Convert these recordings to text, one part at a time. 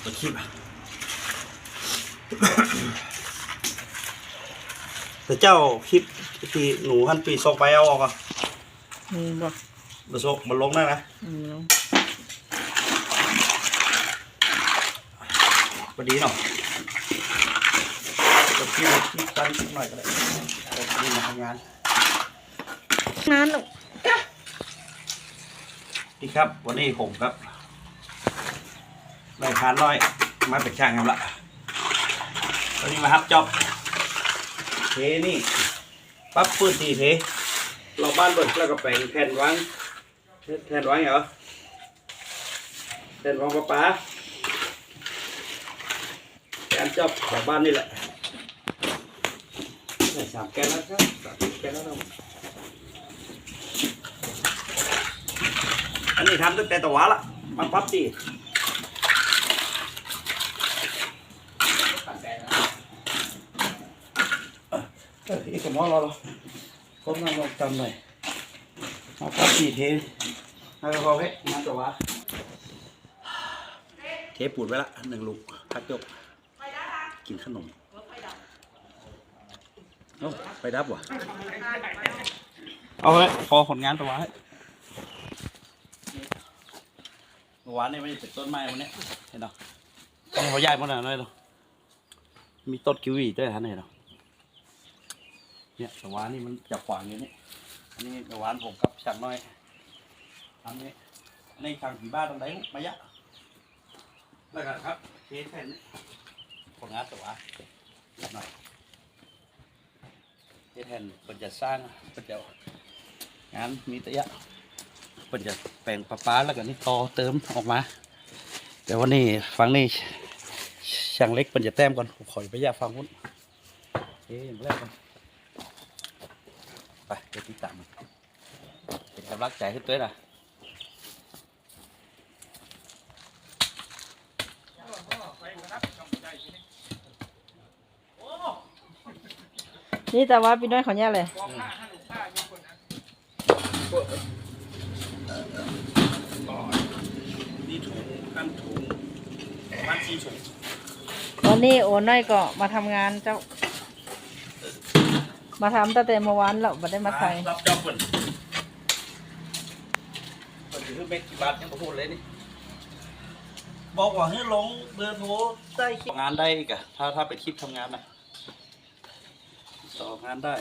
เปิดคลิปแต่เจ้าคลิปที่หนูหันปีซอกไปเอาออกอะอืมบ่มาซอกมันลงได้นะอืมพอดีเนาะเปิดคลิปคลิปตั้งหน่อยก็ได้เอาคลิปมาทำงานนั้นลูกพี่ครับ วันนี้ผมครับ ได้ทานน้อยมาเป็นช่างครับละวันนี้มาครับจอบเทนี่ปั๊บปืนตีเทเราบ้านเบิดแล้วก็แปลงแผ่นวางแผ่นวางเหรอแผ่นวางปลาปลาแกนจอบของบ้านนี่แหละใส่สามแกนแล้วครับสามแกนแล้วเราอันนี้ทำตั้งแต่ตะวันละมาปั๊บตี อออีกหมอเราเราผมนั่งลงจำหน่อยมาพักสี่เทให้พอเพชรงานตัววะเทปูดไว้ละหนึ่งลูกพักจบกินขนมเอ้าไปดับวะเอาไว้พอผลงานตัววะตัววะนี่ไม่ได้เป็นต้นไม้วันนี้เห็นเนาะต้องเขาย้ายมาหน่อยหน่อยเนาะมีต้นกิวีด้วยท่านเห็นเนาะ เนี่ยตะวันนี่มันจะขวางอย่างนี้อันนี้ตะวันผมกับฉันน้อยทำนี้อันทางผีบ้านตรงไหนมายะแล้วกันครับเคสแผ่นนี้ผลงานตะวันหน่อยเคสแผ่นเป็นจะสร้างเป็นจะงานมีตะยะเป็นจะแปลงปลาปลาแล้วก็นี่ต่อเติมออกมา แต่วันนี้ฟังนี่ช่างเล็กเป็นจะแต้มก่อนผมขอไปยะฟังวุ้นเอ๊ะอย่างแรกก่อน ไปไปติดตามมันเป็นกำลังใจให้ตัวนะนี่แต่ว่าพี่น้อยเขาเนี่ยเลยนี่ถุงกันถุงประมาณสี่ถุงวันนี้โอนน้อยก็มาทำงานเจ้า มาทำตั้งแต่เมื่อวานแล้วไม่ได้มาใส่รับจอบเปิดเปิดถือเม็ดกี่บาทยังไม่พูดเลยนี่ บอกว่าให้ลงเบอร์โทรได้คลิปงานได้อีกอะถ้าถ้าเป็นคลิปทำงานนะต่องานได้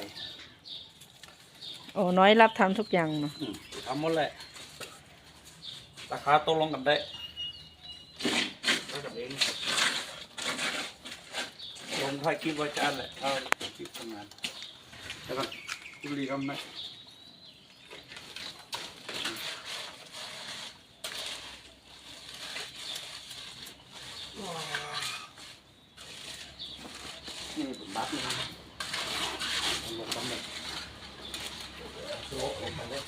โอ้น้อยรับทำทุกอย่างเนาะอืมทำหมดแหละ ราคาตกลงกันได้แล้วกับเองลงถ่ายคลิปไว้จานแหละถ้าคลิปทำงาน แล้วก็จุลีก็ไม่นี่เป็นบัตรนี่นะลงตำแหน่งโลกลงไปเลย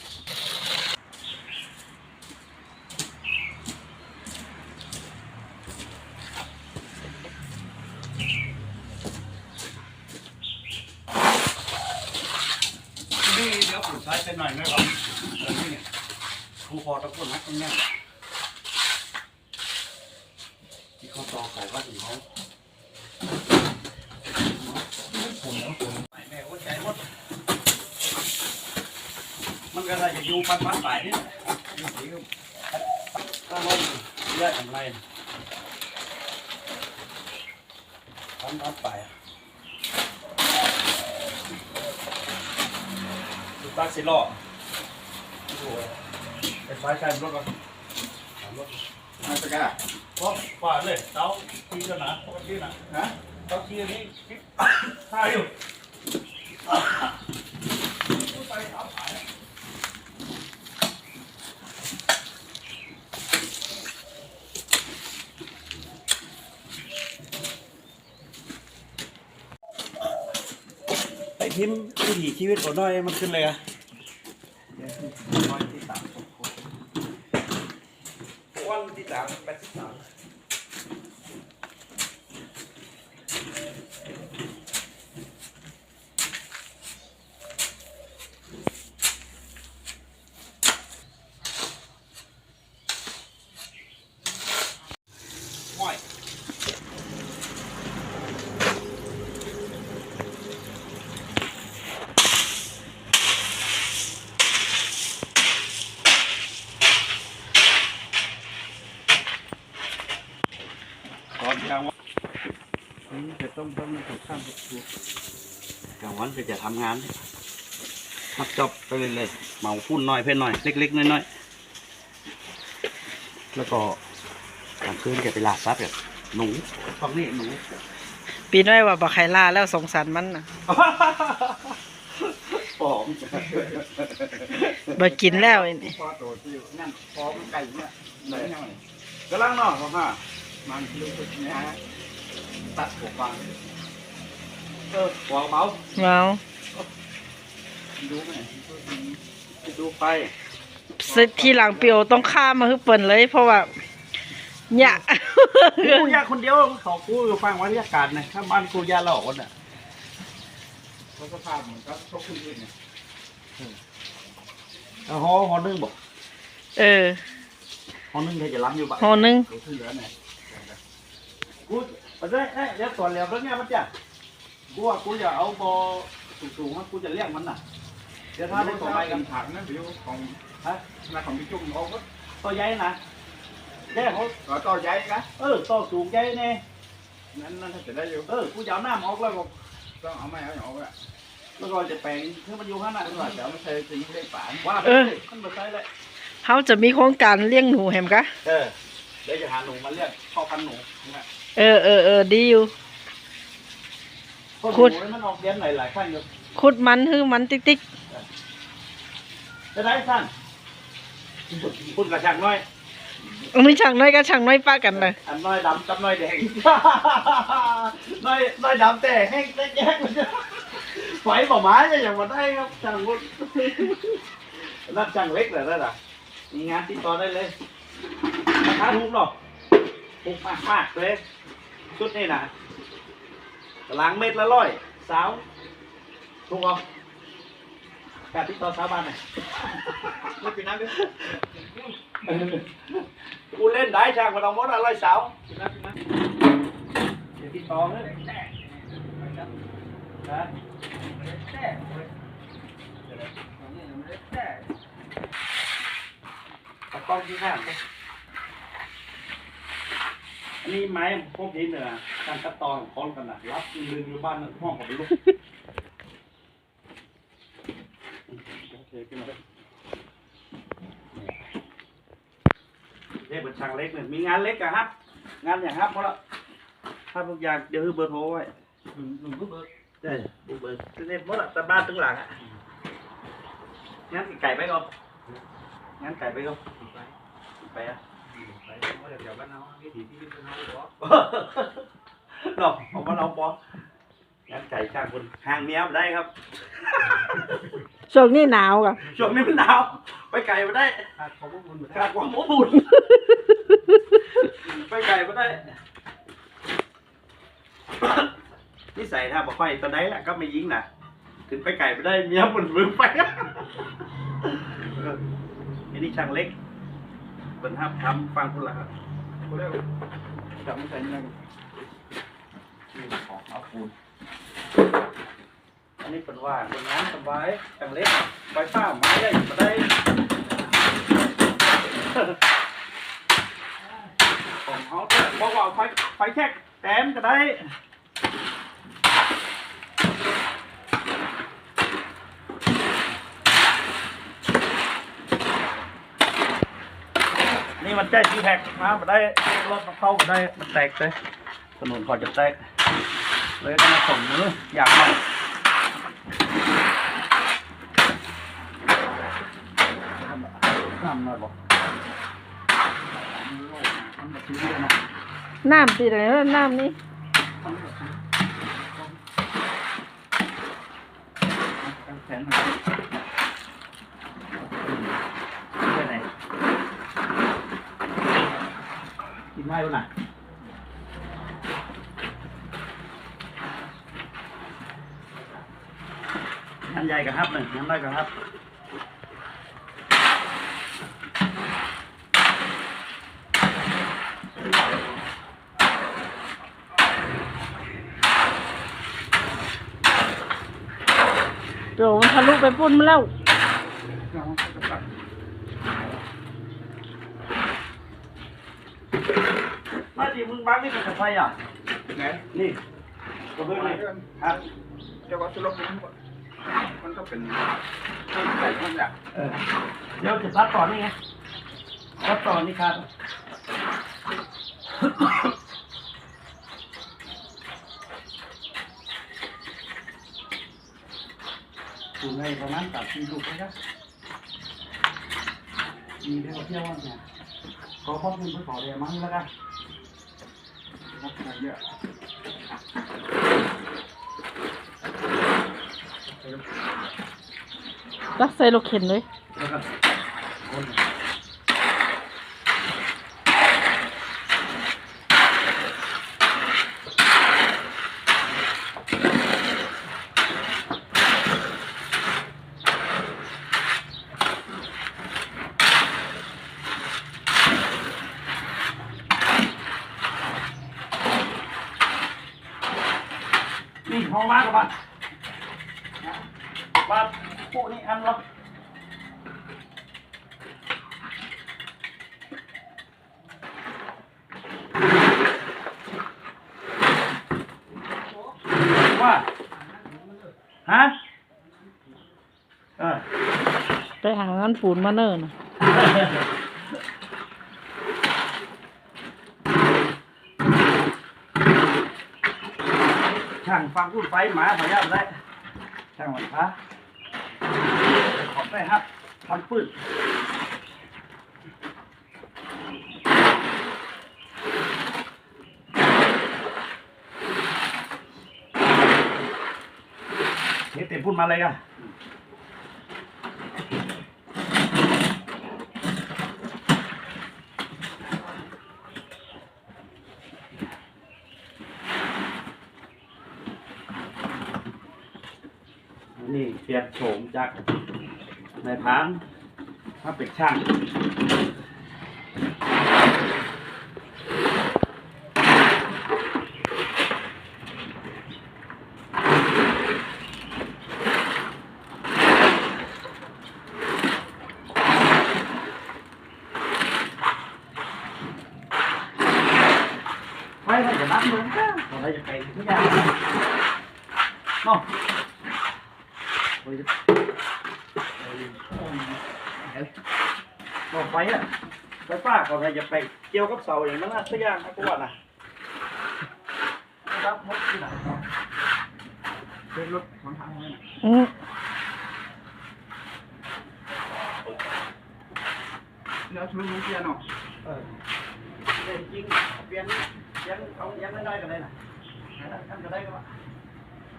นี่ เดี๋ยวผมใช้เป็นหน่อยไหมครับนี่เนี่ยครูพอตะกุนนักตรงเนี้ยที่เขาตอขายว่าถึงเขาผมแล้วผมแม่ว่าใจหมดมันก็ได้จะอยู่ปันปันไปนี่แหละอยู่ที่ถ้าเราเลือดอะไรปันปันไป สุดตักสิล่อโอ้โหเป็นไฟใช้รถก่อนถามรถมาสก้าเพราะกว่าเลยเตาทีกันนะปกตินะฮะเตาทีนี้คิดท่าอยู่ไปถามหาย ทิมวิถีชีวิตของน้อยมันขึ้นเลยอะน้อยที่สามวันที่สามแปดสิบสามห้อย ตอนกลางวันอืมจะต้องต้องถูกข้ามถูกถูก กลางวันก็จะทำงานทับจอบไปเลยเลยๆเหมาพุ่นน้อยเพ่นน้อยเล็กๆน้อยๆแล้วก็กลางคืนจะไปลาดซัดแบบหนูฟังนี่หนู ปีน้อยว่าบ่ใครล่าแล้วสงสารมันน่ะปอมบ่กินแล้วอันนี้พอโตที่นั่นพอมันไก่เนี่ยไหนหน่อยกำลังนอนพ่อค่ะมันรู้สึกเนี่ยฮะตัดหัวฟัง เออหัวเบาเมาดูไหมไปดูไปสิทีหลังเปียวต้องข้ามมาคือเปิ้นเลย เพราะว่าเนี่ยกูยาคนเดียวเขากูอยู่ฟังวันยากาศนะถ้าบ้านกูยาหลอกคนอะเขาก็ภาพเหมือนกับชกขึ้นอื่นเนี่ยเอาหอหอนึ่งบอกเออหอนึ่งเธอจะรับอยู่บ้านห่อหนึงรู้ที่เหลือเนี่ยกูไปได้เอ้ยเดี๋ยวตัวเหลียวแล้วเนี่ยมันจะ กูว่ากูจะเอาบอสูงๆมันกูจะเลี้ยงมันน่ะ เดี๋ยวถ้าได้ตัวใหม่กันถังนั่นเดี๋ยวของฮะนาของพี่จุ้มเขาก็ตัวใหญ่นะแย่เขาต่อต่อใหญ่กันเออตัวสูงใหญ่แน่นั่นนั่นถ้าจะได้อยู่เออกูจะเอาน้ำออกแล้วก็ต้องเอาไม่เอาอย่างเอาอะแล้วก็จะแปลงให้มันอยู่ข้างหน้าถ้าด้วยเดี๋ยวไม่ใช่สิ่งที่ได้ป่านว่าไปสิมันมาใช้เลยเฮาจะมีโครงการเลี้ยงหนูแฮมกะเออเดี๋ยวจะหาหนูมาเลี้ยงพ่อพันธุ์หนูนะเออเออเออดีอยู่เพราะห ขุดนูมันออกเลี้ยงหลายๆขั้นอยู่ขุดมันคือมันติ๊กติ๊กจะได้สั้นพูดกระชังน้อยอันนี้ช่างน้อยก็ช่างน้อยป้ากันเลยอันน้อยดำกับน้อยแดง น้อยน้อยดำแต่แห้งแต่แยกมันจะไฟบ่ไม้ก็อย่างมาได้ครับช่างพูดรับช่างเล็กเลยได้หรอมีงานติดต่อได้เลยราคาถูกหรอกถูกมากมากๆเลยชุดนี้นะ ตารางเม็ดละร้อยสาวถูกเหรอการติดต่อสาวบ้านไหนอยไม่เป็นน้ำด้วยกูเล่นได้ช่างมาเอาหมดอะไรสาวเป็นน้ำเป็นน้ำเดี๋ยวติดต่อเลยฮะตะกล้องที่ห้า อันนี้ไม้พวกนี้เนี่ยการตัดตอนคอนกันนะรับลืมอยู่บ้านน่ะห้องของลูกโอเคขึ้นมาเลยเรียกเป็นช่างเล็กเนี่ยมีงานเล็กอะครับ งานอย่างครับเพราะละถ้าทุกอย่างเดี๋ยวคือเบอร์โทรไว้หนุ่มก็เบิกได้เบอร์เนี่ยเพราะละแต่บ้านตึงหลังอะงั้นไก่ไปก่อนงั้นไก่ไปก่อนไปอะ ไปเพราะเดี๋ยวบ้านเราวิถีชีวิตบ้านเราหรอเนาะของบ้านเราปองั้นไก่ช่างคนห่างเมียมาได้ครับ ช่วงนี้หนาวกะช่วงนี้มันหนาว ไปไก่มาได้ขาดของพวกคุณขาดความอบอุ่นไปไก่มาได้นิสัยถ้าบอกไปตอนไหนแหละก็ไม่ยิงนะถึงไปไก่ไม่ได้เมียมันมือไปเอออันนี้ช่างเล็ก เป็นห้ามทำฟังคุณละครับเขาเรียกจับไม่ใส่เงินนี่ของเอาปูนอันนี้เป็นว่าเป็นน้ำสบายช่างเล็กไฟฟ้าไม้ได้มาได้ของเขาเนี่ยบอกว่าไฟไฟแช็กแต้มก็ได้ นี่มันแจ้งที่แท็กมามาได้รถมาเข้ามาได้มันแตกเลยถนนก่อจะแตก เลยต้องมาส่งมืออยากมาน้ำหน่อยบอกนแบบนี้เลยเนาะน้ำตีไหนวะน้ำนี่ตั้งแขนหน่อยไปไหน กินได้ป่ะน่ะงานใหญ่กับฮับหนึ่งงานน้อยกับฮับโดมันทะลุไปปุ่นมาแล้ว ไปน่าดีมึงบังนี่เป็นกับไฟอะไหนนี่กระเบื้องนี่ครับเจ้าว่าสุรพลมันก็เป็นต้นใส่ต้นแบบเออเดี๋ยวจะซัดต่อนี่ไงซัดต่อนี่ครับอยู่ในประมาณตัดสี่ลูกนะครับมีเรื่องเที่ยววันเนี่ยขอข้อมูลเพื่อขอเรียนมั้งแล้วกัน เยอะรักใส่ลูกเข็นเลย แล้วก็โอนนี่ห้อง ว่างกับบ้านบ้านปุ๊นี่อันเหรอว่าฮะเออ ไปหางานปูนมาเนิ่น ช่างฟังพูดไฟหมาขออนุญาตได้ช่างหันพระขอบไปครับทำปืดเฮ้เต็มพูดมาเลยอะนี่เปลี่ยนโฉมจากนายพรานมาเป็นช่าง ไม่ไม่จะนับมึงก็เราจะไปทุกอย่างเนาะเราจะบอกไปอะไฟฟ้าเขาจะไปเกี่ยวกับเสาอย่างนั้นนะสักอย่างนะกูว่านะรับหมดที่ไหนเนาะเป็นรถของทางนี้อือแล้วชุดนี้เสียเนาะเออเล่นจริงเปลี่ยนเปลี่ยนเอาเปลี่ยนไม่ได้กันเลยนะทำก็ได้ก็ว่า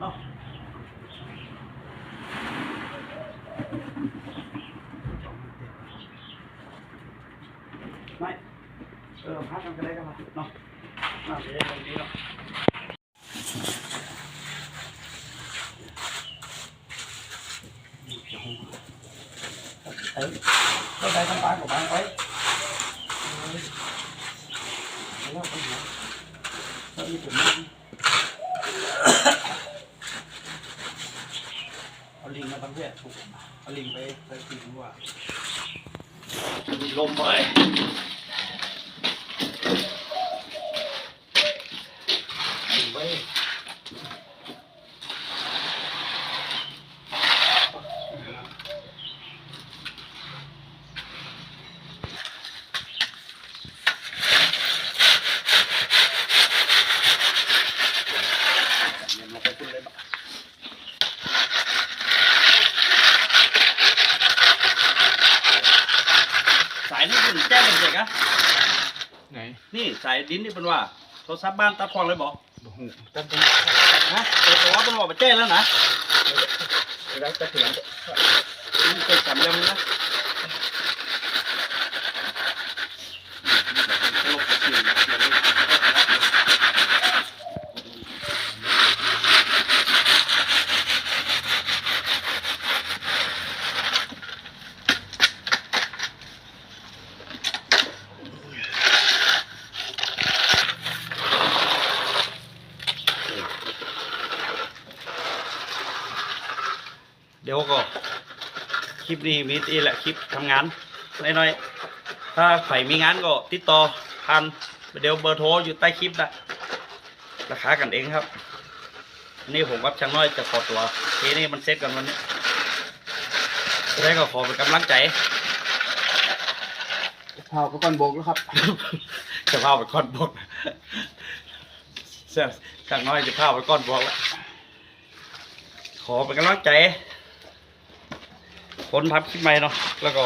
เนาะ ไม่เออพักกันก็ได้ก็ว่าเนาะน่าจะได้ตรงนี้เนาะเอ้ยก็ได้ทำปานของบ้านไว้แล้วไปหาแล้วอีกผมเอาลิงมาทำเพื่อถูกเอาลิงไปไปกินดีกว่ามีลมไปลิงไว้เดี๋ยวมาไปขึ้นเลยบักสายนี่เป็นแจ้งเด็กๆอะ ไหนนี่สายดินนี่เป็นว่าโทรศัพท์บ้านตัดควางเลยบอกโอ้โหตั้งแต่นะแต่ว่าเป็นบอกมาแจ้งแล้วนะได้จะเถียงนี่เป็นสามยำนะ ดี๋ยวก็คลิปนี้มีตีแหละคลิปทำงานน้อยๆถ้าใครมีงานก็ติดต่อผ่านเดี๋ยวเบอร์โทรอยู่ใต้คลิปนะราคากันเองครับนี่ผมกับช่างน้อยจะขอตัวทีนี้มันเซ็ตกันวันนี้แล้วก็ขอเป็นกำลังใจพาวก็ก่อนโบกแล้วครับ จะพาไปก้อนบอกเสื้อช่างน้อยจะพาไปก้อนบอกแล้วขอเป็นกำลังใจ คนทำคลิปใหม่เนาะแล้วก็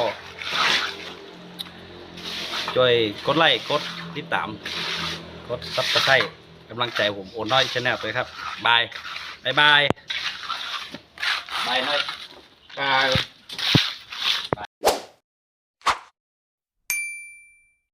ช่วยกดไลค์กดติดตาม กดซับสไครต์กำลังใจผมโอนน้อยชแนลเลยครับบายบายบายบายน้อยกาย